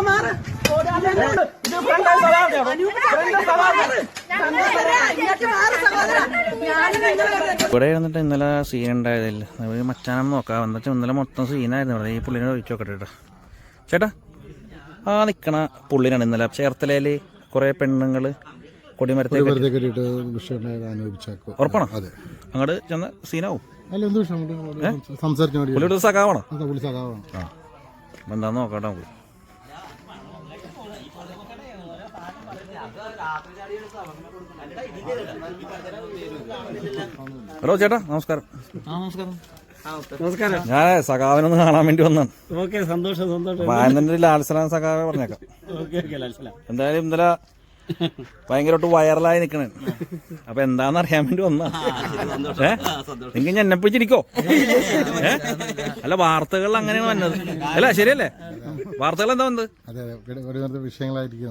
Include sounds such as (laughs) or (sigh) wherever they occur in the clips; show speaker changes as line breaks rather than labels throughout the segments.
മാറ് ഇത്
ഇവിടെ ഇരുന്നിട്ട് ഇന്നലെ സീൻ ഉണ്ടായതില്ല? ഒരു മച്ചാനം നോക്കാം. എന്താ വെച്ചാൽ ഇന്നലെ മൊത്തം സീനായിരുന്നു ഇവിടെ ഈ പുള്ളിനെ ഒഴിച്ചു നോക്കട്ടെ ചേട്ടാ ചേട്ടാ ആ നിൽക്കണ പുള്ളിനാണ് ഇന്നലെ ചേർത്തലയിൽ കുറേ പെണ്ണുങ്ങൾ കൊടിമരത്തെ
വെറുതെ കെട്ടിയിട്ട് വിഷയമുണ്ടായത് അനുഭവിച്ചാക്കോ
ഉറപ്പാണോ?
അതെ.
അങ്ങോട്ട് ചെന്ന് സീനാവും.
അല്ല എന്ത് വിഷയം? നമുക്ക് സംസാരിക്കാൻ വേണ്ടി
പുള്ളിയുടെ സഖാവാണോ?
അതാ പുള്ളി സഖാവാണ്.
ആ. അപ്പം എന്താന്ന് നോക്കട്ടെ നമുക്ക്. ഹലോ ചേട്ടാ നമസ്കാരം.
നമസ്കാരം.
ഞാൻ സഖാവിനൊന്ന് കാണാൻ വേണ്ടി വന്നാണ്
ഓക്കെ സന്തോഷം സന്തോഷം.
വായനന്റെ ലാൽസലാം സഖാവെ പറഞ്ഞേക്കാം.
ഓക്കെ ഓക്കെ ലാൽസല.
എന്തായാലും ഇന്നലെ ഭയങ്കരമായിട്ട് വൈറലായി നിക്കണേ. അപ്പൊ എന്താന്ന് അറിയാൻ വേണ്ടി വന്നാ. ഏ? നിങ്ങൾ എന്നെ പിടിച്ചിരിക്കോ? അല്ല വാർത്തകളിൽ അങ്ങനെയാണ് വന്നത്. അല്ല ശരിയല്ലേ? വാർത്തകൾ എന്താ വന്നത്?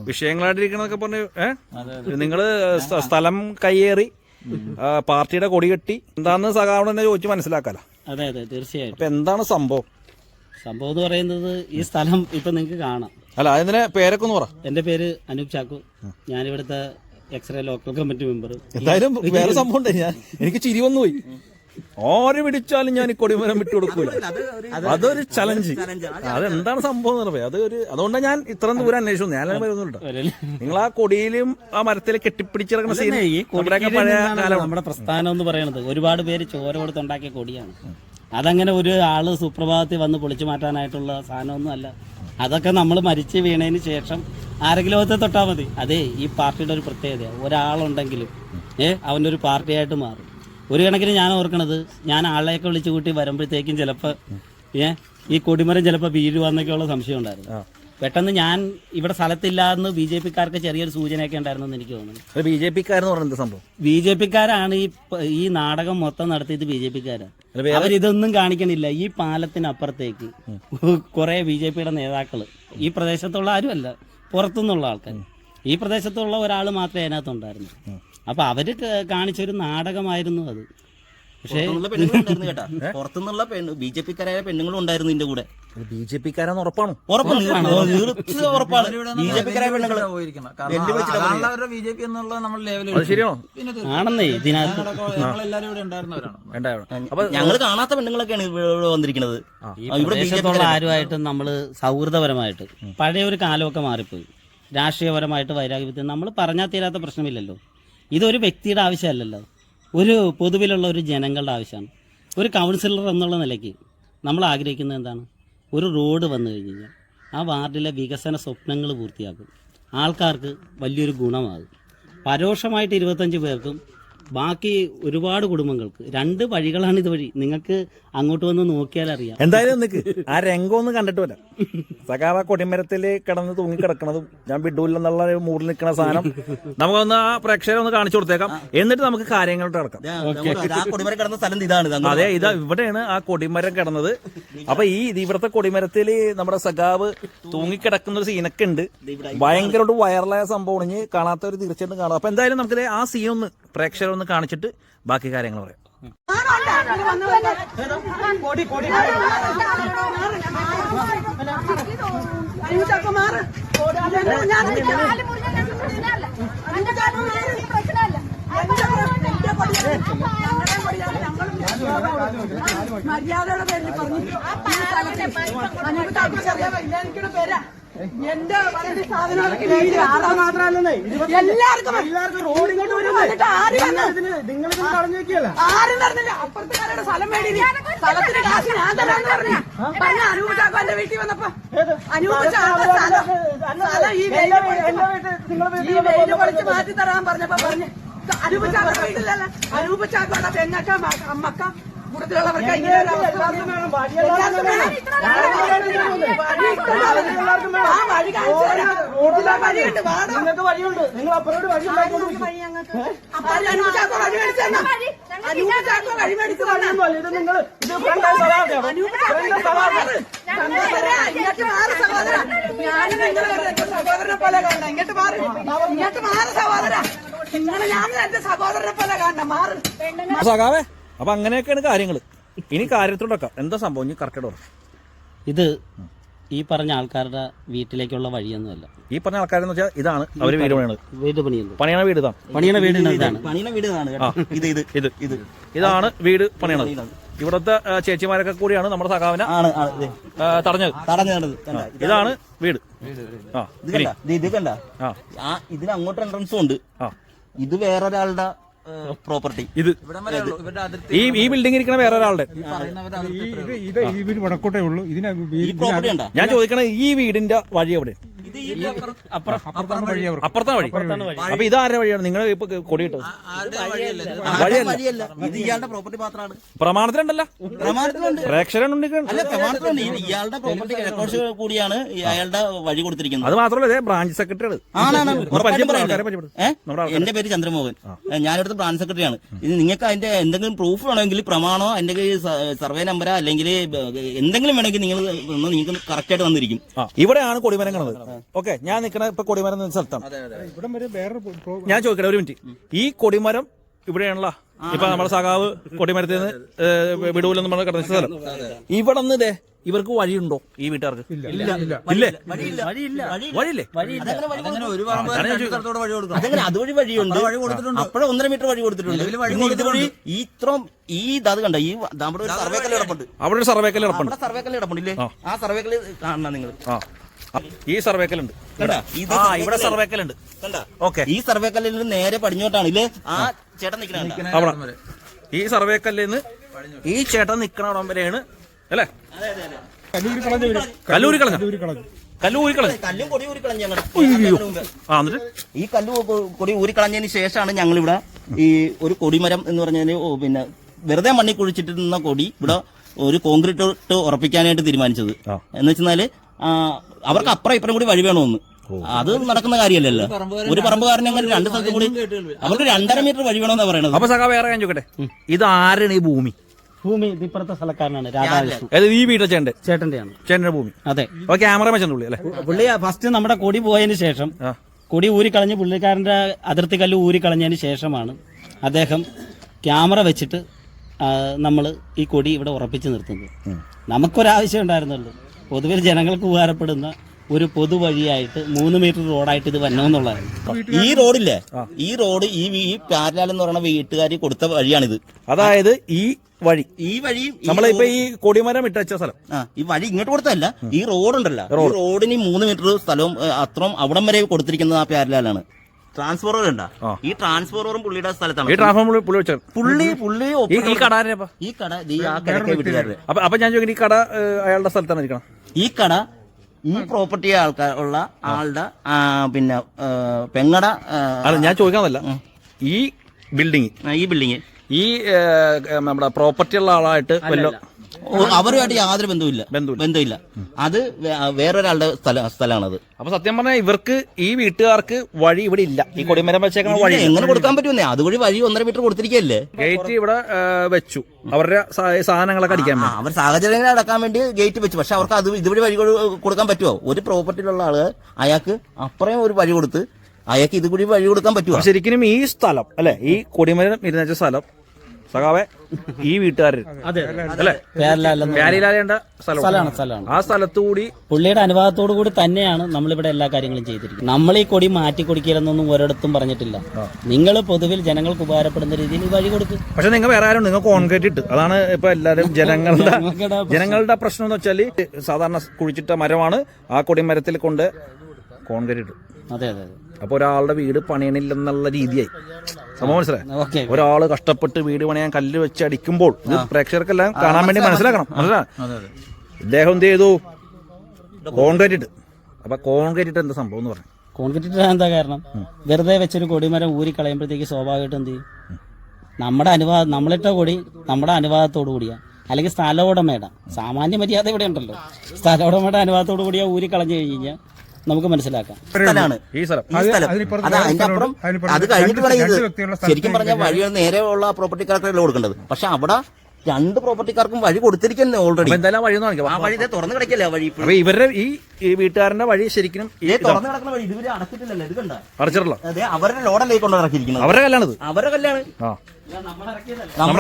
വിഷയങ്ങളായിട്ടിരിക്കണതൊക്കെ പറഞ്ഞു ഏ? നിങ്ങൾ സ്ഥലം കയ്യേറി പാർട്ടിയുടെ കൊടി കെട്ടി എന്താന്ന് സഹാവണ ചോദിച്ച് മനസ്സിലാക്കാലോ?
അതെ അതെ തീർച്ചയായും
അപ്പൊ എന്താണ് സംഭവം?
സംഭവം എന്ന് പറയുന്നത് ഈ സ്ഥലം ഇപ്പൊ നിങ്ങൾക്ക് കാണാം.
അല്ല അതിന്റെ പേരൊക്കെ ഒന്ന് പറ.
എന്റെ പേര് അനൂപ് ചാക്കു. ഞാനിവിടുത്തെ എക്സ്റേ ലോക്കൽ കമ്മിറ്റി മെമ്പർ
എന്തായാലും വേറെ സംഭവം ഉണ്ട് ഞാൻ എനിക്ക് ചിരി വന്നു പോയി ആര് പിടിച്ചാലും ഞാൻ ഈ കൊടിമരം വിട്ടു കൊടുക്കൂല. അതൊരു ചലഞ്ച് അതെന്താണ് സംഭവം എന്ന് പറയാം അത് ഒരു അതുകൊണ്ടാണ് ഞാൻ ഇത്ര ദൂരം അന്വേഷിച്ചു ഞാൻ വരുന്നുണ്ട് നിങ്ങൾ ആ കൊടിയിലും ആ മരത്തിൽ കെട്ടിപ്പിടിച്ചിറങ്ങുന്ന സീൻ
ഈ
പഴയ കാലം.
നമ്മുടെ പ്രസ്ഥാനം എന്ന് പറയുന്നത്. ഒരുപാട് പേര് ചോര കൊടുത്തുണ്ടാക്കിയ കൊടിയാണ്. അതങ്ങനെ ഒരു ആൾ സുപ്രഭാതത്തിൽ വന്ന് പൊളിച്ചു മാറ്റാനായിട്ടുള്ള സാധനമൊന്നും അല്ല. അതൊക്കെ നമ്മൾ മരിച്ച് വീണതിന് ശേഷം ആരെങ്കിലും ഒക്കെ തൊട്ടാൽ മതി. അതെ ഈ പാർട്ടിയുടെ ഒരു പ്രത്യേകത. ഒരാളുണ്ടെങ്കിലും ഏ അവന്റെ ഒരു പാർട്ടിയായിട്ട് മാറും. ഒരു കണക്കിന് ഞാൻ ഓർക്കണത് ഞാൻ ആളെയൊക്കെ വിളിച്ചു കൂട്ടി വരുമ്പോഴത്തേക്കും ചിലപ്പോൾ ഏ ഈ കൊടിമരം ചിലപ്പോൾ വീഴുവാന്നൊക്കെയുള്ള സംശയം ഉണ്ടായിരുന്നു. പെട്ടെന്ന് ഞാൻ ഇവിടെ സ്ഥലത്തില്ല എന്ന് ബി ജെ പിക്കാർക്ക് ചെറിയൊരു സൂചനയൊക്കെ ഉണ്ടായിരുന്നെന്ന് എനിക്ക് തോന്നുന്നു.
ബി ജെ പിക്കാരെന്ന് സംഭവം?
ബി ജെ പിക്കാരാണ് ഈ ഈ നാടകം മൊത്തം നടത്തിയത് ബി ജെ പിക്കാരാണ് അവരിതൊന്നും കാണിക്കണില്ല. ഈ പാലത്തിനപ്പുറത്തേക്ക് കുറെ ബി ജെ പിയുടെ നേതാക്കൾ. ഈ പ്രദേശത്തുള്ള ആരുമല്ല പുറത്തുനിന്നുള്ള ആൾക്കാർ ഈ പ്രദേശത്തുള്ള ഒരാൾ മാത്രമേ അതിനകത്തുണ്ടായിരുന്നു അപ്പൊ അവർ കാണിച്ചൊരു നാടകമായിരുന്നു അത്. പക്ഷേ
പുറത്തുനിന്നുള്ള പെണ്ണ് ബി ജെ പിക്കാരായ പെണ്ണുങ്ങളും ഉണ്ടായിരുന്നു ഇതിന്റെ കൂടെ.
ബി ജെ പി ഉറപ്പാണോ?
ഉറപ്പാണ്. ഉറപ്പാണ്. ബി ജെ
എന്നുള്ള നമ്മൾ
ശരിയാണോ?
ആണെന്നേ ഇതിനകത്ത്
ഞങ്ങൾ കാണാത്ത പെണ്ണുങ്ങളൊക്കെയാണ് ഇവിടെ വന്നിരിക്കുന്നത്. ഇവിടെ
ദേശത്തുള്ള ആരുമായിട്ടും നമ്മൾ സൗഹൃദപരമായിട്ട് പഴയ ഒരു കാലമൊക്കെ മാറിപ്പോയി. രാഷ്ട്രീയപരമായിട്ട് വൈരാഗ്യത്തിൽ നമ്മൾ പറഞ്ഞാൽ തീരാത്ത പ്രശ്നമില്ലല്ലോ. ഇതൊരു വ്യക്തിയുടെ ആവശ്യമല്ലല്ലോ. ഒരു പൊതുവിലുള്ള ഒരു ജനങ്ങളുടെ ആവശ്യമാണ്. ഒരു കൗൺസിലർ എന്നുള്ള നിലയ്ക്ക് നമ്മൾ ആഗ്രഹിക്കുന്നത് എന്താണ്? ഒരു റോഡ് വന്നു കഴിഞ്ഞ് കഴിഞ്ഞാൽ ആ വാർഡിലെ വികസന സ്വപ്നങ്ങൾ പൂർത്തിയാക്കും. ആൾക്കാർക്ക് വലിയൊരു ഗുണമാകും. പരോക്ഷമായിട്ട് ഇരുപത്തഞ്ച് പേർക്കും ബാക്കി ഒരുപാട് കുടുംബങ്ങൾക്ക് രണ്ട് വഴികളാണ് ഇതുവഴി. നിങ്ങൾക്ക് അങ്ങോട്ട് വന്ന് നോക്കിയാൽ അറിയാം.
എന്തായാലും നിക്ക്. ആ രംഗം ഒന്ന് കണ്ടിട്ട് വരാം. സഖാവ കൊടിമരത്തിൽ കിടന്ന് തൂങ്ങി കിടക്കണതും ഞാൻ ബിഡൂലെന്നുള്ള ഒരു മൂഡിൽ നിൽക്കുന്ന സാധനം നമുക്കൊന്ന് ആ പ്രേക്ഷകരെ ഒന്ന് കാണിച്ചു കൊടുത്തേക്കാം. എന്നിട്ട് നമുക്ക് കാര്യങ്ങളോട്ട് കിടക്കാം.
ആ കൊടിമരം കിടന്ന സ്ഥലം ഇതാണ്.
അതെ ഇതാ ഇവിടെയാണ് ആ കൊടിമരം കിടന്നത്. അപ്പൊ ഈ ഇത് ഇവിടുത്തെ കൊടിമരത്തിൽ നമ്മുടെ സഖാവ് തൂങ്ങിക്കിടക്കുന്ന ഒരു സീനൊക്കെ ഉണ്ട്. ഭയങ്കരമായിട്ട് വൈറലായ സംഭവം ഇനി കാണാത്തവർ തീർച്ചയായിട്ടും കാണാം. അപ്പൊ എന്തായാലും നമുക്ക് ആ സീൻ ഒന്ന് പ്രേക്ഷകരെ ഒന്ന് കാണിച്ചിട്ട് ബാക്കി കാര്യങ്ങൾ പറയാം.
മര്യാദയുടെ പേരിൽ പറഞ്ഞു ഈ സ്ഥലത്ത് എനിക്കൊരു പേരാ എന്റെ മാത്രമല്ലേ എല്ലാവർക്കും എല്ലാവർക്കും റോഡ് ഇങ്ങോട്ട് വരും. ആരും നിങ്ങൾ പറഞ്ഞേക്കല്ല ആരും നടന്നില്ല അപ്പുറത്തുകാരുടെ സ്ഥലം മേടി സ്ഥലത്തിന്റെ കാശ് ഞാൻ തരാന്ന് പറഞ്ഞു. പറഞ്ഞ അനൂപ് എന്റെ വീട്ടിൽ വന്നപ്പോ. അനൂപ് ചാക്കോ സ്ഥലം. സ്ഥലം ഈ വെയിൽ പൊളിച്ച് മാറ്റി തരാൻ പറഞ്ഞപ്പോ പറഞ്ഞു. അനൂപ് ചാക്കോ വീട്ടിലല്ല. അനൂപ് ചാക്കോടെ പെങ്ങക്ക അമ്മക്ക. കൂട്ടത്തിലുള്ളവർക്ക്. നിങ്ങൾക്ക് വഴിയുണ്ട്. നിങ്ങൾ അപ്പുറോട് വഴി തന്നോ? അനൂപ് ചാക്കോ മാറ്. സഹോദരാ, ഇങ്ങോട്ട് മാറ് സഹോദരാ. ഞാനും നിങ്ങളെ എന്റെ സഹോദരനെ പോലെ കാണണം ഇങ്ങോട്ട് മാറ്. ഇങ്ങോട്ട് മാറ് സഹോദര. നിങ്ങൾ ഞാനും എന്റെ സഹോദരനെ പോലെ കാണണം മാറ്.
അപ്പൊ അങ്ങനെയൊക്കെയാണ് കാര്യങ്ങൾ. ഇനി കാര്യത്തിലോട്ടൊക്കെ. എന്താ സംഭവം? ഇനി കറക്റ്റ്
ഇത് ഈ പറഞ്ഞ ആൾക്കാരുടെ വീട്ടിലേക്കുള്ള വഴിയൊന്നുമല്ല.
ഈ പറഞ്ഞ ആൾക്കാരെന്ന് വെച്ചാൽ ഇതാണ്. അവർ വീട് പണിയാണ്
വീട് പണിയുന്നത്.
പണിയണ വീട് ഇതാണ്.
പണിയണ വീട് ഇതാണ്.
വീട് ഇതാണ് കേട്ടോ. ഇത് ഇത്
ഇത്.
ഇത്.
ഇതാണ് വീട് പണിയണത്. ഇവിടുത്തെ ആ, ചേച്ചിമാരൊക്കെ കൂടിയാണ് നമ്മുടെ സഖാവിനെ
ആണ് ആണ് ഇത്.
ആ, തടഞ്ഞത്.
തടഞ്ഞു നടന്നത് കണ്ട?
ഇതാണ് വീട്. ആ.
ഇത് കണ്ട? ഇത് ഇത് കണ്ട?
ആ.
ആ ഇതിന് അങ്ങോട്ട് എൻട്രൻസും ഉണ്ട്.
ആ.
ഇത് വേറൊരാളുടെ പ്രോപ്പർട്ടി.
ഇത് ഈ ഈ ബിൽഡിംഗ് ഇരിക്കണ വേറെ ഒരാളുടെ
ഇത് ഈ വീട് വടക്കോട്ടേ ഉള്ളൂ. ഇതിന്
ഈ പ്രോപ്പർട്ടി ഉണ്ടോ?
ഞാൻ ചോദിക്കണ ഈ വീടിന്റെ വഴി എവിടെ? അപ്പുറത്താ വഴി. അപ്പൊ ഇത് ആരുടെ വഴിയാണ്? നിങ്ങൾ ഇപ്പൊ കൊടിയിട്ടത്
വഴിയല്ല? ഇത്.
ഇയാളുടെ പ്രോപ്പർട്ടി മാത്രമാണ്
പ്രമാണത്തിലുണ്ടല്ല.
പ്രമാണത്തിലുണ്ട്. ഇയാളുടെ പ്രോപ്പർട്ടി റെക്കോർഡ്സ് കൂടിയാണ് അയാളുടെ വഴി കൊടുത്തിരിക്കുന്നത്.
അത് മാത്രമല്ല ബ്രാഞ്ച് സെക്രട്ടറി ആണ്.
എന്റെ പേര് ചന്ദ്രമോഹൻ. ഏ, ബ്രാഞ്ച് സെക്രട്ടറിയാണ് ഇനി നിങ്ങൾക്ക് അതിന്റെ എന്തെങ്കിലും പ്രൂഫ് വേണമെങ്കിൽ പ്രമാണോ അല്ലെങ്കിൽ സർവേ നമ്പറോ അല്ലെങ്കിൽ എന്തെങ്കിലും വേണമെങ്കിൽ നിങ്ങൾ നിങ്ങൾക്ക് കറക്റ്റ് ആയിട്ട് വന്നിരിക്കും
ഇവിടെയാണ് കൊടിമരം കാണുന്നത് ഓക്കെ ഞാൻ നിൽക്കുന്ന ഇപ്പൊ കൊടിമരം എന്ന സ്ഥലത്താണ്.
ഇവിടം വരെ വേറെ
ഞാൻ ചോദിക്കട്ടെ ഒരു മിനിറ്റ് ഈ കൊടിമരം ഇവിടെയാണല്ലോ. ഇപ്പൊ നമ്മുടെ സഖാവ് കൊടിമരത്തിൽ നിന്ന് വിടൂലെന്ന് നമ്മൾ കിടന്ന സ്ഥലം. ഇവിടെ നിന്ന് ഇതേ ഇവർക്ക് വഴിയുണ്ടോ ഈ വീട്ടുകാർക്ക്? ഇല്ലേ. വഴിയില്ലേ.
അതങ്ങനെ അതുവഴി വഴിയുണ്ട്
വഴി കൊടുത്തിട്ടുണ്ട്.
അപ്പോഴേ ഒന്നര മീറ്റർ വഴി കൊടുത്തിട്ടുണ്ട്. ഇതുവഴി ഈ ഇത്രയും ഈ ഇത് കണ്ട? ഈ നമ്മുടെ ഒരു സർവേ കല്ല് കിടപ്പുണ്ട്.
അവിടെ ഒരു കിടപ്പുണ്ട്.
അവിടെ സർവേ കല്ല് കിടപ്പുണ്ടില്ലേ? ആ. സർവേ കല്ല് കാണണം നിങ്ങൾ.
ഈ സർവേക്കലുണ്ട് ഇവിടെ. സർവേക്കലുണ്ട്
കണ്ടാ?
ഓക്കെ.
ഈ സർവേ കല്ലിൽ നേരെ പടിഞ്ഞോട്ടാണ്. ഇല്ലേ? ആ. ചേട്ടൻ നിൽക്കണ
അവിടെ ഈ സർവേക്കല്ലേന്ന് നിന്ന് ഈ ചേട്ടൻ നിക്കണ അവിടം വരെയാണ് അല്ലേ?
കല്ലൂരി കളഞ്ഞ
കല്ലൂരി കളഞ്ഞ?
കല്ലൂരി കളഞ്ഞു.
കല്ലൂരി കളഞ്ഞ?
കല്ലും കൊടി ഞങ്ങളുടെ ഈ കല്ല് കൊടി ഊരിക്കളഞ്ഞതിന് ശേഷമാണ് ഞങ്ങൾ ഇവിടെ ഈ ഒരു കൊടിമരം എന്ന് പറഞ്ഞാൽ പിന്നെ വെറുതെ മണ്ണി കുഴിച്ചിട്ട് നിന്ന കൊടി ഇവിടെ ഒരു കോൺക്രീറ്റ് ഇട്ട് ഉറപ്പിക്കാനായിട്ട് തീരുമാനിച്ചത്. എന്ന് വെച്ചാൽ അവർക്ക് അപ്പുറം ഇപ്പുറം കൂടി വഴി വേണമെന്ന്. അത് നടക്കുന്ന കാര്യമല്ലല്ലോ. ഒരു പറമ്പുകാരനെ അങ്ങനെ രണ്ട് സ്ഥലത്തും കൂടി അവർക്ക് രണ്ടര മീറ്റർ വഴി വേണമെന്നാ പറയണത്.
അപ്പൊ സഖാ വേറെ ഞാൻ ചോദിക്കട്ടെ? ഇത് ആരാണ് ഈ ഭൂമി?
ഭൂമി ഇത് ഇപ്പുറത്തെ സ്ഥലക്കാരനാണ് രാധാകൃഷ്ണൻ.
അതായത് ഈ വീട്ടിലെ ചേട്ടൻ
ചേട്ടന്റെയാണ്
ചേട്ടന്റെ ഭൂമി.
അതെ.
അപ്പൊ ക്യാമറ വെച്ചുള്ളൂ അല്ലേ?
പുള്ളി ഫസ്റ്റ് നമ്മുടെ കൊടി പോയതിന് ശേഷം
കൊടി
കൊടി ഊരിക്കളഞ്ഞ് പുള്ളിക്കാരന്റെ അതിർത്തി കല്ല് ഊരിക്കളഞ്ഞതിന് ശേഷമാണ് അദ്ദേഹം ക്യാമറ വെച്ചിട്ട് നമ്മൾ ഈ കൊടി ഇവിടെ ഉറപ്പിച്ചു നിർത്തുന്നത്. നമുക്കൊരാവശ്യം ഉണ്ടായിരുന്നുള്ളൂ പൊതുവിൽ ജനങ്ങൾക്ക് ഉപകാരപ്പെടുന്ന ഒരു പൊതുവഴിയായിട്ട് മൂന്ന് മീറ്റർ റോഡായിട്ട് ഇത് എന്നുള്ളതാണ്.
ഈ റോഡില്ലേ? ഈ റോഡ് ഈ ഈ പാരലാൽ എന്ന് പറയുന്ന വീട്ടുകാർ കൊടുത്ത വഴിയാണിത്.
അതായത് ഈ വഴി.
ഈ വഴി
നമ്മളിപ്പോ ഈ കൊടിമരം ഇട്ടച്ച സ്ഥലം.
ഈ വഴി ഇങ്ങോട്ട് കൊടുത്തല്ല ഈ റോഡ് ഉണ്ടല്ലോ ഈ റോഡിന് മൂന്ന് മീറ്റർ സ്ഥലവും അത്രയും അവിടം വരെ കൊടുത്തിരിക്കുന്നത് ആ പാരലാലാണ്. ട്രാൻസ്ഫോർമർ ഉണ്ടാ? ഈ ട്രാൻസ്ഫോർമറും പുള്ളിയുടെ
ഈ
ട്രാൻസ്ഫോർമർ
ട്രാൻസ്ഫോം പുള്ളി വെച്ചാൽ
പുള്ളി പുള്ളി
ഈ കട
ഈ കട ഈ ആ കിഴക്കേ വീട്ടുകാരുടെ
അപ്പൊ അപ്പൊ ഞാൻ ചോദിക്കുന്നത് ഈ കട അയാളുടെ സ്ഥലത്താണ് ഇരിക്കണം
ഈ കട ഈ പ്രോപ്പർട്ടി ആൾക്കാർ ഉള്ള ആളുടെ പിന്നെ പെങ്ങട
അല്ല ഞാൻ ചോദിക്കാമല്ല ഈ ബിൽഡിംഗ്
ഈ ബിൽഡിങ്
ഈ നമ്മുടെ പ്രോപ്പർട്ടി ഉള്ള ആളായിട്ട് വല്ല
അവരുമായിട്ട് യാതൊരു ബന്ധവുമില്ല.
ബന്ധവുമില്ല.
ബന്ധമില്ല അത് വേറൊരാളുടെ സ്ഥല സ്ഥലമാണത്.
അപ്പൊ സത്യം പറഞ്ഞാൽ ഇവർക്ക് ഈ വീട്ടുകാർക്ക് വഴി ഇവിടെ ഇല്ല. ഈ കൊടിമരം വെച്ചേക്കണ വഴി
എങ്ങനെ കൊടുക്കാൻ പറ്റുന്നേ അതുവഴി വഴി ഒന്നര മീറ്റർ കൊടുത്തിരിക്കല്ലേ
ഗേറ്റ് ഇവിടെ വെച്ചു. അവരുടെ സാധനങ്ങളൊക്കെ അടിക്കാൻ
അവർ സാഹചര്യങ്ങൾ അടക്കാൻ വേണ്ടി ഗേറ്റ് വെച്ചു. പക്ഷെ അവർക്ക് അത് ഇതുവഴി വഴി കൊടുക്കാൻ പറ്റുമോ ഒരു പ്രോപ്പർട്ടിയിലുള്ള ആൾ അയാൾക്ക് അപ്പുറം ഒരു വഴി കൊടുത്ത് അയാൾക്ക് ഇതുകൂടി വഴി കൊടുക്കാൻ പറ്റുമോ
ശരിക്കും ഈ സ്ഥലം അല്ലെ? ഈ കൊടിമരം ഇരുന്ന സ്ഥലം സഖാവെ ഈ വീട്ടുകാരൻ അല്ലേ?
സ്ഥലമാണ് സ്ഥലമാണ്.
ആ സ്ഥലത്തുകൂടി
പുള്ളിയുടെ അനുവാദത്തോടു കൂടി തന്നെയാണ് നമ്മളിവിടെ എല്ലാ കാര്യങ്ങളും ചെയ്തിരിക്കുന്നത്. നമ്മൾ ഈ കൊടി മാറ്റി കൊടുക്കില്ലെന്നൊന്നും ഒരിടത്തും പറഞ്ഞിട്ടില്ല. നിങ്ങൾ പൊതുവിൽ ജനങ്ങൾക്ക് ഉപകാരപ്പെടുന്ന രീതിയിൽ വഴി കൊടുക്കും.
പക്ഷെ നിങ്ങൾ വേറെ ആരും നിങ്ങൾ കോൺക്രീറ്റ് ഇട്ട്. അതാണ് ഇപ്പൊ എല്ലാവരും (laughs) ജനങ്ങളുടെ ജനങ്ങളുടെ പ്രശ്നം എന്ന് വെച്ചാൽ സാധാരണ കുഴിച്ചിട്ട മരമാണ് ആ കൊടിമരത്തിൽ കൊണ്ട് കോൺക്രീറ്റ് ഇട്ടു
അതെ അതെ അപ്പോൾ
അപ്പൊ ഒരാളുടെ വീട് പണിയണില്ലെന്നുള്ള രീതിയായി. സംഭവം മനസ്സിലായി? ഒരാൾ കഷ്ടപ്പെട്ട് വീട് പണിയാൻ കല്ല് വെച്ച് അടിക്കുമ്പോൾ ഇത് പ്രേക്ഷകർക്കെല്ലാം കാണാൻ വേണ്ടി മനസ്സിലാക്കണം. മനസ്സിലാ ഇദ്ദേഹം എന്ത് ചെയ്തു? കോൺക്രീറ്റ് ഇട്ട് അപ്പൊ കോൺക്രീറ്റ് ഇട്ട് എന്താ സംഭവം എന്ന് പറഞ്ഞു.
കോൺക്രീറ്റ് എന്താ കാരണം? വെറുതെ വെച്ചൊരു കൊടിമരം ഊരി കളയുമ്പോഴത്തേക്ക് സ്വാഭാവികമായിട്ടും എന്ത് ചെയ്യും? നമ്മുടെ അനുവാദം നമ്മളിട്ട കൊടി നമ്മുടെ അനുവാദത്തോടു കൂടിയാ. അല്ലെങ്കിൽ സ്ഥലോടമയുടെ സാമാന്യ മര്യാദ ഇവിടെ ഉണ്ടല്ലോ. സ്ഥലോടമയുടെ അനുവാദത്തോടു കൂടിയാ ഊരി കളഞ്ഞു കഴിഞ്ഞു കഴിഞ്ഞാൽ നമുക്ക് മനസ്സിലാക്കാം.
സ്ഥലമാണ്.
ഈ സ്ഥലം.
അതിന്റെ അപ്പുറം അത് കഴിഞ്ഞിട്ട്
സ്ഥലത്ത്
ശരിക്കും പറഞ്ഞാൽ വഴി നേരെ ഉള്ള പ്രോപ്പർട്ടി കറക്റ്റല്ല കൊടുക്കേണ്ടത്? പക്ഷെ അവിടെ രണ്ട് പ്രോപ്പർട്ടിക്കാർക്കും വഴി കൊടുത്തിരിക്കുന്നു ഓൾറെഡി
എന്തായാലും വഴി
ആ വഴി തുറന്നു കിടക്കല്ലേ വഴി
അപ്പൊ ഇവരുടെ ഈ ഈ വീട്ടുകാരന്റെ വഴി ശരിക്കും ഈ
തുറന്നു കിടക്കുന്ന വഴി ഇതുവരെ അടച്ചിട്ടില്ലല്ലോ ഇത് കണ്ട?
അടച്ചിട്ടുള്ള
അതെ അവരുടെ ലോഡല്ലേ കൊണ്ട് ഇറക്കിയിരിക്കുന്നത്?
അവരുടെ കല്യാണത്.
അവരുടെ കല്യാണ്.
ആ. നമ്മുടെ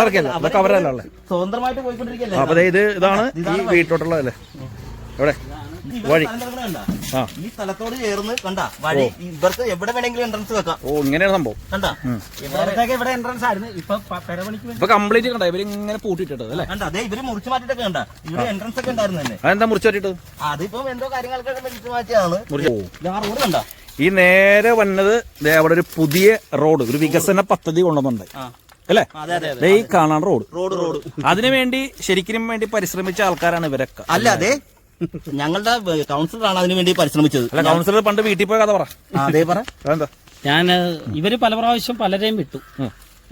ഇറക്കിയല്ല അതൊക്കെ അവരുടെ അല്ല
സ്വതന്ത്രമായിട്ട് പോയിക്കൊണ്ടിരിക്കല്ലേ
അപ്പൊ ദേ ഇത് ഇതാണ് ഈ വീട്ടോട്ടുള്ളതല്ലേ എവിടെ വഴി.
ഈ സ്ഥലത്തോട് ചേർന്ന് കണ്ട വഴി ഇവർക്ക് എവിടെ വേണമെങ്കിലും എൻട്രൻസ് വെക്കാം.
ഓ ഇങ്ങനെയാണ് സംഭവം.
കണ്ട?
നേരത്തെയൊക്കെ ഇവിടെ എൻട്രൻസ് ആയിരുന്നു. ഇപ്പൊ പ- പെരപണിക്ക് വേണ്ടി
ഇപ്പൊ കംപ്ലീറ്റ് കണ്ട ഇവർ ഇങ്ങനെ പൂട്ടിയിട്ടത് അല്ലേ?
കണ്ട അതെ ഇവർ മുറിച്ചു മാറ്റിട്ടൊക്കെ കണ്ട. ഇവിടെ എൻട്രൻസ് ഒക്കെ ഉണ്ടായിരുന്നു തന്നെ.
അതെന്താ മുറിച്ച് പറ്റിയിട്ട്
അതിപ്പോ എന്തോ കാര്യങ്ങൾക്കൊക്കെ മുറിച്ചു ഇത് റോഡ് കണ്ട?
ഈ നേരെ വന്നത് അവിടെ ഒരു പുതിയ റോഡ് ഒരു വികസന പദ്ധതി കൊണ്ടുവന്നുണ്ട്. അല്ലേ? ഈ കാണാൻ റോഡ്
റോഡ് റോഡ്
അതിനുവേണ്ടി ശരിക്കും വേണ്ടി പരിശ്രമിച്ച ആൾക്കാരാണ് ഇവരൊക്കെ.
അല്ല അതെ ഞങ്ങളുടെ കൗൺസിലറാണ് അതിനു വേണ്ടി പരിശ്രമിച്ചത്.
അല്ല കൗൺസിലർ പണ്ട് വീട്ടിൽ പോയ കഥ പറ.
ആ, അതേ പറ.
ഞാൻ ഇവർ പല പ്രാവശ്യം പലരെയും വിട്ടു.